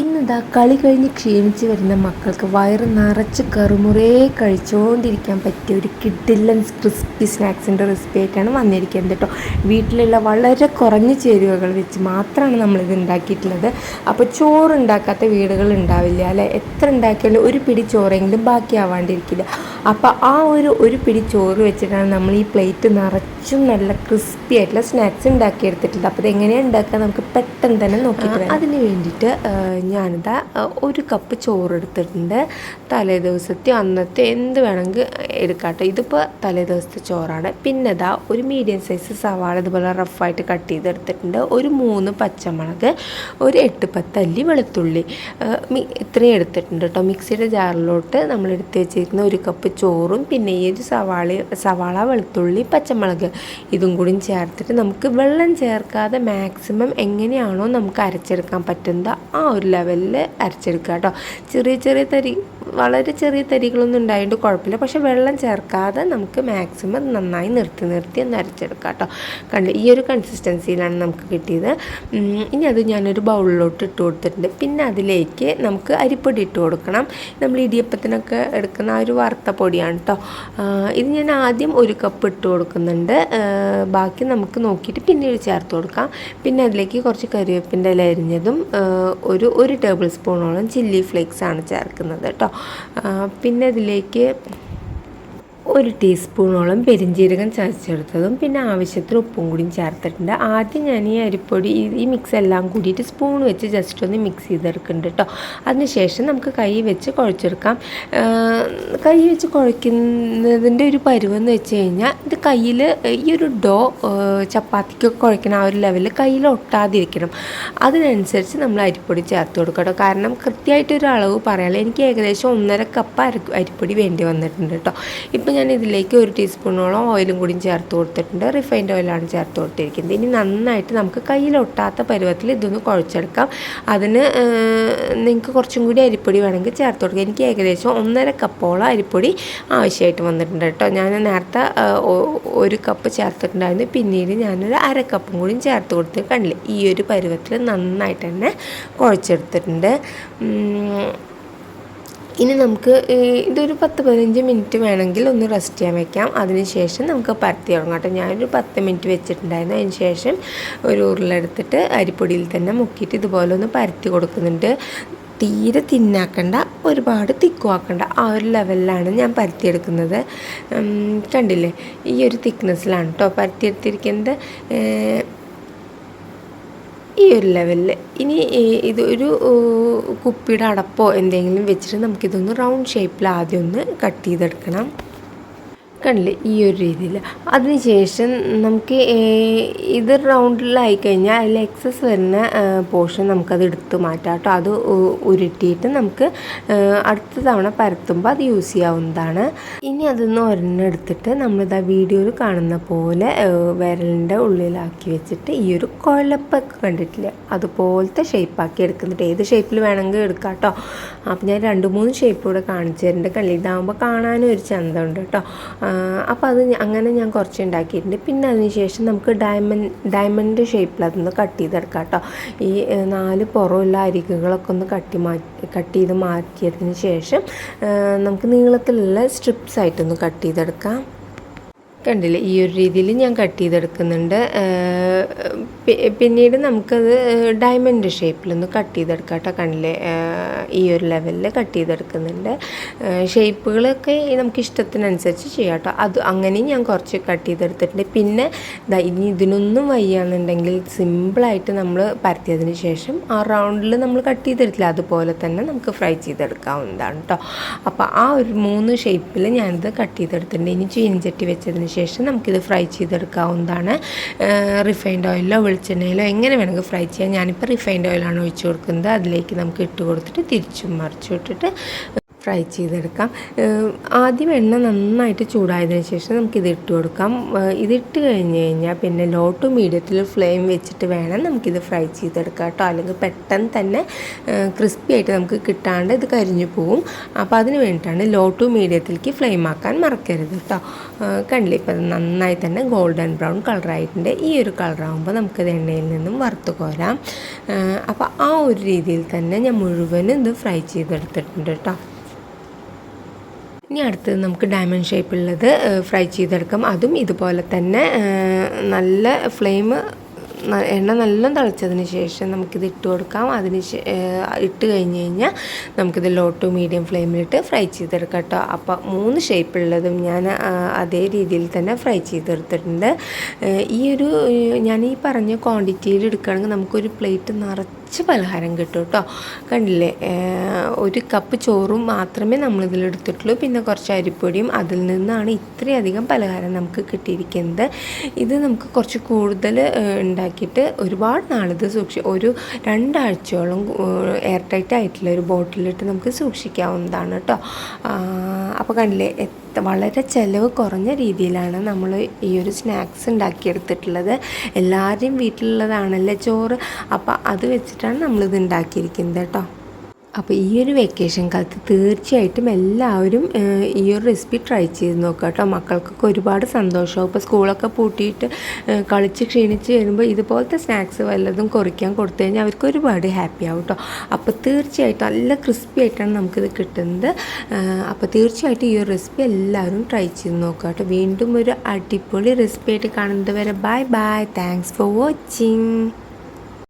ഇന്നിതാ കളി കഴിഞ്ഞ് ക്ഷീണിച്ച് വരുന്ന മക്കൾക്ക് വയറ് നിറച്ച് കറുമുറേ കഴിച്ചുകൊണ്ടിരിക്കാൻ പറ്റിയ ഒരു കിഡില്ലൻ ക്രിസ്പി സ്നാക്സിന്റെ റെസിപ്പി ആയിട്ടാണ് വന്നിരിക്കുന്നത് കേട്ടോ. വീട്ടിലുള്ള വളരെ കുറഞ്ഞ ചേരുവകൾ വെച്ച് മാത്രമാണ് നമ്മളിത് ഉണ്ടാക്കിയിട്ടുള്ളത്. അപ്പോൾ ചോറ് ഉണ്ടാക്കാത്ത വീടുകൾ ഉണ്ടാവില്ല അല്ലെ? എത്ര ഉണ്ടാക്കിയാലും ഒരു പിടി ചോറെങ്കിലും ബാക്കിയാവാണ്ടിരിക്കില്ല. അപ്പോൾ ആ ഒരു ഒരു പിടി ചോറ് വെച്ചിട്ടാണ് നമ്മൾ ഈ പ്ലേറ്റ് നിറച്ചും നല്ല ക്രിസ്പി ആയിട്ടുള്ള സ്നാക്സ് ഉണ്ടാക്കിയെടുത്തിട്ടുണ്ട് അപ്പോൾ ഇതെങ്ങനെയാണ് ഉണ്ടാക്കുക? നമുക്ക് പെട്ടെന്ന് തന്നെ നോക്കിയിട്ട് അതിന് വേണ്ടിയിട്ട് ഞാനിതാ ഒരു കപ്പ് ചോറ് എടുത്തിട്ടുണ്ട് തലേ ദിവസത്തെ അന്നത്തെ എന്ത് വേണമെങ്കിൽ എടുക്കാട്ടെ. കേട്ടോ ഇതിപ്പോൾ തലേ ദിവസത്തെ ചോറാണ്. പിന്നെ ഇതാ ഒരു മീഡിയം സൈസ് സവാള ഇതുപോലെ റഫായിട്ട് കട്ട് ചെയ്തെടുത്തിട്ടുണ്ട്. ഒരു മൂന്ന് പച്ചമുളക് ഒരു എട്ട് പത്തല്ലി വെളുത്തുള്ളി. ഇത്രയും എടുത്തിട്ടുണ്ട് കേട്ടോ മിക്സിയുടെ ജാറിലോട്ട് നമ്മൾ എടുത്ത് വെച്ചിരിക്കുന്ന ഒരു കപ്പ് ചോറും പിന്നെ ഈ ഒരു സവാള സവാള വെളുത്തുള്ളി പച്ചമുളക് ഇതും കൂടി ചേർത്തിട്ട് നമുക്ക് വെള്ളം ചേർക്കാതെ മാക്സിമം എങ്ങനെയാണോ നമുക്ക് അരച്ചെടുക്കാൻ പറ്റുന്നത് ആ ഒരു ലെവലിൽ അരച്ചെടുക്കുക കേട്ടോ ചെറിയ ചെറിയ തരി വളരെ ചെറിയ തരികളൊന്നും ഉണ്ടായതുകൊണ്ട് കുഴപ്പമില്ല പക്ഷെ വെള്ളം ചേർക്കാതെ നമുക്ക് മാക്സിമം നന്നായി നിർത്തി നിർത്തി ഒന്ന് അരച്ചെടുക്കാം കേട്ടോ കണ്ട് ഈ ഒരു കൺസിസ്റ്റൻസിയിലാണ് നമുക്ക് കിട്ടിയത്. ഇനി അത് ഞാനൊരു ബൗളിലോട്ട് ഇട്ട് കൊടുത്തിട്ടുണ്ട്. പിന്നെ അതിലേക്ക് നമുക്ക് അരിപ്പൊടി ഇട്ട് കൊടുക്കണം. നമ്മൾ ഇടിയപ്പത്തിനൊക്കെ എടുക്കുന്ന ആ ഒരു വറുത്ത പൊടിയാണ് കേട്ടോ ഇത് ഞാൻ ആദ്യം ഒരു കപ്പ് ഇട്ട് കൊടുക്കുന്നുണ്ട്. ബാക്കി നമുക്ക് നോക്കിയിട്ട് പിന്നീട് ചേർത്ത് കൊടുക്കാം. പിന്നെ അതിലേക്ക് കുറച്ച് കറിവേപ്പിന്റെ ഇല അരിഞ്ഞതും ഒരു ഒരു ടേബിൾ സ്പൂണോളം ചില്ലി ഫ്ലേക്സ് ആണ് ചേർക്കുന്നത് കേട്ടോ. പിന്നെ അതിലേക്ക് ഒരു ടീസ്പൂണോളം പെരിഞ്ജീരകം ചതച്ചെടുത്തതും പിന്നെ ആവശ്യത്തിന് ഉപ്പും കൂടിയും ചേർത്തിട്ടുണ്ട്. ആദ്യം ഞാൻ ഈ അരിപ്പൊടി ഈ- മിക്സ് എല്ലാം കൂടിയിട്ട് സ്പൂൺ വെച്ച് ജസ്റ്റ് ഒന്ന് മിക്സ് ചെയ്തെടുക്കുന്നുണ്ട് കേട്ടോ അതിനുശേഷം നമുക്ക് കൈ വെച്ച് കുഴച്ചെടുക്കാം. കൈ വെച്ച് കുഴയ്ക്കുന്നതിന്റെ ഒരു പരുവെന്ന് വെച്ച് കഴിഞ്ഞാൽ ഇത് കയ്യിൽ ഈ ഒരു ഡോ ചപ്പാത്തിക്കൊക്കെ കുഴക്കുന്ന ആ ഒരു ലെവലിൽ കയ്യിൽ ഒട്ടാതിരിക്കണം. അതിനനുസരിച്ച് നമ്മൾ അരിപ്പൊടി ചേർത്ത് കൊടുക്കട്ടോ കേട്ടോ കാരണം കൃത്യമായിട്ടൊരു അളവ് പറയാമല്ലോ എനിക്ക് ഏകദേശം ഒന്നര കപ്പ് അരി അരിപ്പൊടി വേണ്ടി വന്നിട്ടുണ്ട് കേട്ടോ ഇപ്പം ഞാൻ ഇതിലേക്ക് ഒരു ടീസ്പൂണോളം ഓയിലും കൂടി ചേർത്ത് കൊടുത്തിട്ടുണ്ട്. റിഫൈൻഡ് ഓയിലാണ് ചേർത്ത് കൊടുത്തിരിക്കുന്നത്. ഇനി നന്നായിട്ട് നമുക്ക് കയ്യിലൊട്ടാത്ത പരുവത്തിൽ ഇതൊന്ന് കുഴച്ചെടുക്കാം. അതിന് നിങ്ങൾക്ക് കുറച്ചും കൂടി അരിപ്പൊടി വേണമെങ്കിൽ ചേർത്ത് കൊടുക്കുക എനിക്ക് ഏകദേശം ഒന്നര കപ്പോളം അരിപ്പൊടി ആവശ്യമായിട്ട് വന്നിട്ടുണ്ട് കേട്ടോ. ഞാൻ നേരത്തെ ഒരു കപ്പ് ചേർത്തിട്ടുണ്ടായിരുന്നു. പിന്നീട് ഞാനൊരു അര കപ്പും കൂടി ചേർത്ത് കൊടുത്ത് കണ്ടില്ല ഈ ഒരു പരുവത്തിൽ നന്നായിട്ട് തന്നെ കുഴച്ചെടുത്തിട്ടുണ്ട്. ഇനി നമുക്ക് ഇതൊരു പത്ത് പതിനഞ്ച് മിനിറ്റ് വേണമെങ്കിൽ ഒന്ന് റെസ്റ്റ് ചെയ്യാൻ വെക്കാം. അതിനുശേഷം നമുക്ക് പരത്തി തുടങ്ങാം കേട്ടോ. ഞാനൊരു പത്ത് മിനിറ്റ് വെച്ചിട്ടുണ്ടായിരുന്നു. അതിന് ശേഷം ഒരു ഉരുളെടുത്തിട്ട് അരിപ്പൊടിയിൽ തന്നെ മുക്കിയിട്ട് ഇതുപോലെ ഒന്ന് പരത്തി കൊടുക്കുന്നുണ്ട്. തീരെ തിന്നാക്കണ്ട ഒരുപാട് തിക്കുവാക്കണ്ട. ആ ഒരു ലെവലിലാണ് ഞാൻ പരത്തിയെടുക്കുന്നത്. കണ്ടില്ലേ? ഈ ഒരു തിക്നെസ്സിലാണ് കേട്ടോ പരത്തിയെടുത്തിരിക്കുന്നത്. ഈ ഒരു ലെവലിൽ ഇനി ഇത് ഒരു കുപ്പിയുടെ അടപ്പോ എന്തെങ്കിലും വെച്ചിട്ട് നമുക്കിതൊന്ന് റൗണ്ട് ഷേപ്പിൽ ആദ്യം ഒന്ന് കട്ട് ചെയ്തെടുക്കണം. കണ്ടില്ലേ? ഈ ഒരു രീതിയിൽ. അതിനുശേഷം നമുക്ക് ഇത് റൗണ്ടിലായി കഴിഞ്ഞാൽ അതിൽ എക്സസ് വരുന്ന പോർഷൻ നമുക്കത് എടുത്ത് മാറ്റാം കേട്ടോ. അത് ഉരുട്ടിയിട്ട് നമുക്ക് അടുത്ത തവണ പരത്തുമ്പോൾ അത് യൂസ് ചെയ്യാവുന്നതാണ്. ഇനി അതൊന്ന് ഒരെണ്ണം എടുത്തിട്ട് ആ വീഡിയോയിൽ കാണുന്ന പോലെ വിരലിന്റെ ഉള്ളിലാക്കി വെച്ചിട്ട് ഈ ഒരു കുഴലപ്പൊക്കെ കണ്ടിട്ടില്ല? അതുപോലത്തെ ഷേപ്പാക്കി എടുക്കുന്നുണ്ട് ഏത് ഷേപ്പിൽ വേണമെങ്കിൽ എടുക്കാം കേട്ടോ. അപ്പം ഞാൻ രണ്ട് മൂന്ന് ഷേപ്പ് കൂടെ കാണിച്ചു തരുന്നുണ്ട്. കണ്ടില്ല? ഇതാകുമ്പോൾ കാണാനും ഒരു ചന്തമുണ്ട് കേട്ടോ. അപ്പോൾ അത് അങ്ങനെ ഞാൻ കുറച്ച് ഉണ്ടാക്കിയിട്ടുണ്ട്. പിന്നെ അതിനുശേഷം നമുക്ക് ഡയമണ്ട് ഡയമണ്ട് ഷേപ്പിൽ അതൊന്ന് കട്ട് ചെയ്തെടുക്കാം കേട്ടോ ഈ നാല് പുറമുള്ള അരികുകളൊക്കെ ഒന്ന് കട്ടി മാറ്റി കട്ട് ചെയ്ത് മാറ്റിയതിന് ശേഷം നമുക്ക് നീളത്തിലുള്ള സ്ട്രിപ്സ് ആയിട്ടൊന്ന് കട്ട് ചെയ്തെടുക്കാം. കണ്ടില്ലേ ഈ ഒരു രീതിയിൽ ഞാൻ കട്ട് ചെയ്തെടുക്കുന്നുണ്ട്. പിന്നീട് നമുക്കത് ഡയമണ്ട് ഷേപ്പിലൊന്ന് കട്ട് ചെയ്തെടുക്കാം കേട്ടോ കണ്ടില്ലേ? ഈ ഒരു ലെവലിൽ കട്ട് ചെയ്തെടുക്കുന്നുണ്ട്. ഷേപ്പുകളൊക്കെ നമുക്ക് ഇഷ്ടത്തിനനുസരിച്ച് ചെയ്യാം കേട്ടോ അത് അങ്ങനെയും ഞാൻ കുറച്ച് കട്ട് ചെയ്തെടുത്തിട്ടുണ്ട്. പിന്നെ ഇനി ഇതിനൊന്നും വയ്യാന്നുണ്ടെങ്കിൽ സിമ്പിളായിട്ട് നമ്മൾ പരത്തിയതിന് ശേഷം ആ റൗണ്ടിൽ നമ്മൾ കട്ട് ചെയ്തെടുത്തില്ല. അതുപോലെ തന്നെ നമുക്ക് ഫ്രൈ ചെയ്തെടുക്കാവുന്നതാണ് കേട്ടോ അപ്പോൾ ആ ഒരു മൂന്ന് ഷേപ്പിൽ ഞാനിത് കട്ട് ചെയ്തെടുത്തിട്ടുണ്ട്. ഇനി ചീനച്ചട്ടി വെച്ചതിന് ശേഷം നമുക്കിത് ഫ്രൈ ചെയ്തെടുക്കാവുന്നതാണ്. റിഫൈൻഡ് ഓയിലോ വെളിച്ചെണ്ണയിലോ എങ്ങനെ വേണമെങ്കിൽ ഫ്രൈ ചെയ്യാം. ഞാനിപ്പോൾ റിഫൈൻഡ് ഓയിലാണ് ഒഴിച്ചു കൊടുക്കുന്നത്. അതിലേക്ക് നമുക്ക് ഇട്ട് കൊടുത്തിട്ട് തിരിച്ചും മറിച്ചു ഇട്ടിട്ട് ഫ്രൈ ചെയ്തെടുക്കാം. ആദ്യം എണ്ണ നന്നായിട്ട് ചൂടായതിനു ശേഷം നമുക്കിത് ഇട്ട് കൊടുക്കാം. ഇതിട്ട് കഴിഞ്ഞ് കഴിഞ്ഞാൽ പിന്നെ ലോ ടു മീഡിയത്തിൽ ഫ്ലെയിം വെച്ചിട്ട് വേണം നമുക്കിത് ഫ്രൈ ചെയ്തെടുക്കാം കേട്ടോ. അല്ലെങ്കിൽ പെട്ടെന്ന് തന്നെ ക്രിസ്പി ആയിട്ട് നമുക്ക് കിട്ടാണ്ട് ഇത് കരിഞ്ഞു പോവും. അപ്പോൾ അതിന് വേണ്ടിയിട്ടാണ് ലോ ടു മീഡിയത്തിലേക്ക് ഫ്ലെയിം ആക്കാൻ മറക്കരുത് കേട്ടോ. കണ്ടില്ല? ഇപ്പോൾ നന്നായി തന്നെ ഗോൾഡൻ ബ്രൗൺ കളറായിട്ടുണ്ട്. ഈ ഒരു കളറാകുമ്പോൾ നമുക്കിത് എണ്ണയിൽ നിന്നും വറുത്ത് കോരാം. അപ്പോൾ ആ ഒരു രീതിയിൽ തന്നെ ഞാൻ മുഴുവനും ഇത് ഫ്രൈ ചെയ്തെടുത്തിട്ടുണ്ട് കേട്ടോ. ഇനി അടുത്തത് നമുക്ക് ഡയമണ്ട് ഷേപ്പുള്ളത് ഫ്രൈ ചെയ്തെടുക്കാം. അതും ഇതുപോലെ തന്നെ നല്ല ഫ്ലെയിം എണ്ണ നല്ല തിളച്ചതിന് ശേഷം നമുക്കിത് ഇട്ട് കൊടുക്കാം. അതിന് ഇട്ട് കഴിഞ്ഞ് കഴിഞ്ഞാൽ നമുക്കിത് ലോ ടു മീഡിയം ഫ്ലെയിമിലിട്ട് ഫ്രൈ ചെയ്തെടുക്കാം കേട്ടോ. അപ്പോൾ മൂന്ന് ഷേപ്പുള്ളതും ഞാൻ അതേ രീതിയിൽ തന്നെ ഫ്രൈ ചെയ്തെടുത്തിട്ടുണ്ട്. ഈ ഒരു ഞാൻ ഈ പറഞ്ഞ ക്വാണ്ടിറ്റിയിൽ എടുക്കുകയാണെങ്കിൽ നമുക്കൊരു പ്ലേറ്റ് നിറച്ച് പലഹാരം കിട്ടും കേട്ടോ. കണ്ടില്ലേ? ഒരു കപ്പ് ചോറും മാത്രമേ നമ്മളിതിൽ എടുത്തിട്ടുള്ളൂ. പിന്നെ കുറച്ച് അരിപ്പൊടിയും അതിൽ നിന്നാണ് ഇത്രയധികം പലഹാരം നമുക്ക് കിട്ടിയിരിക്കുന്നത്. ഇത് നമുക്ക് കുറച്ച് കൂടുതൽ ഏഹ് ഉണ്ടാക്കിയിട്ട് ഒരുപാട് നാളിത് സൂക്ഷി ഒരു രണ്ടാഴ്ചയോളം എയർ ടൈറ്റ് ആയിട്ടുള്ള ഒരു ബോട്ടിലിട്ട് നമുക്ക് സൂക്ഷിക്കാവുന്നതാണ് കേട്ടോ അപ്പോൾ കണ്ടില്ലേ വളരെ ചിലവ് കുറഞ്ഞ രീതിയിലാണ് നമ്മൾ ഈ ഒരു സ്നാക്സ് ഉണ്ടാക്കിയെടുത്തിട്ടുള്ളത്. എല്ലാവരുടെയും വീട്ടിലുള്ളതാണല്ലേ ചോറ്. അപ്പോൾ അത് വെച്ചിട്ടാണ് നമ്മളിത് ഉണ്ടാക്കിയിരിക്കുന്നത് കേട്ടോ അപ്പോൾ ഈ ഒരു വെക്കേഷൻ കാലത്ത് തീർച്ചയായിട്ടും എല്ലാവരും ഈ ഒരു റെസിപ്പി ട്രൈ ചെയ്ത് നോക്കുക കേട്ടോ. മക്കൾക്കൊക്കെ ഒരുപാട് സന്തോഷമാവും. ഇപ്പോൾ സ്കൂളൊക്കെ പൂട്ടിയിട്ട് കളിച്ച് ക്ഷീണിച്ച് വരുമ്പോൾ ഇതുപോലത്തെ സ്നാക്സ് വല്ലതും കുറിക്കാൻ കൊടുത്തു കഴിഞ്ഞാൽ അവർക്ക് ഒരുപാട് ഹാപ്പി ആവും കേട്ടോ. അപ്പോൾ തീർച്ചയായിട്ടും നല്ല ക്രിസ്പി ആയിട്ടാണ് നമുക്കിത് കിട്ടുന്നത്. അപ്പോൾ തീർച്ചയായിട്ടും ഈ ഒരു റെസിപ്പി എല്ലാവരും ട്രൈ ചെയ്ത് നോക്കുക കേട്ടോ. വീണ്ടും ഒരു അടിപൊളി റെസിപ്പി ആയിട്ട് കാണുന്നത് വരെ. Bye bye thanks for watching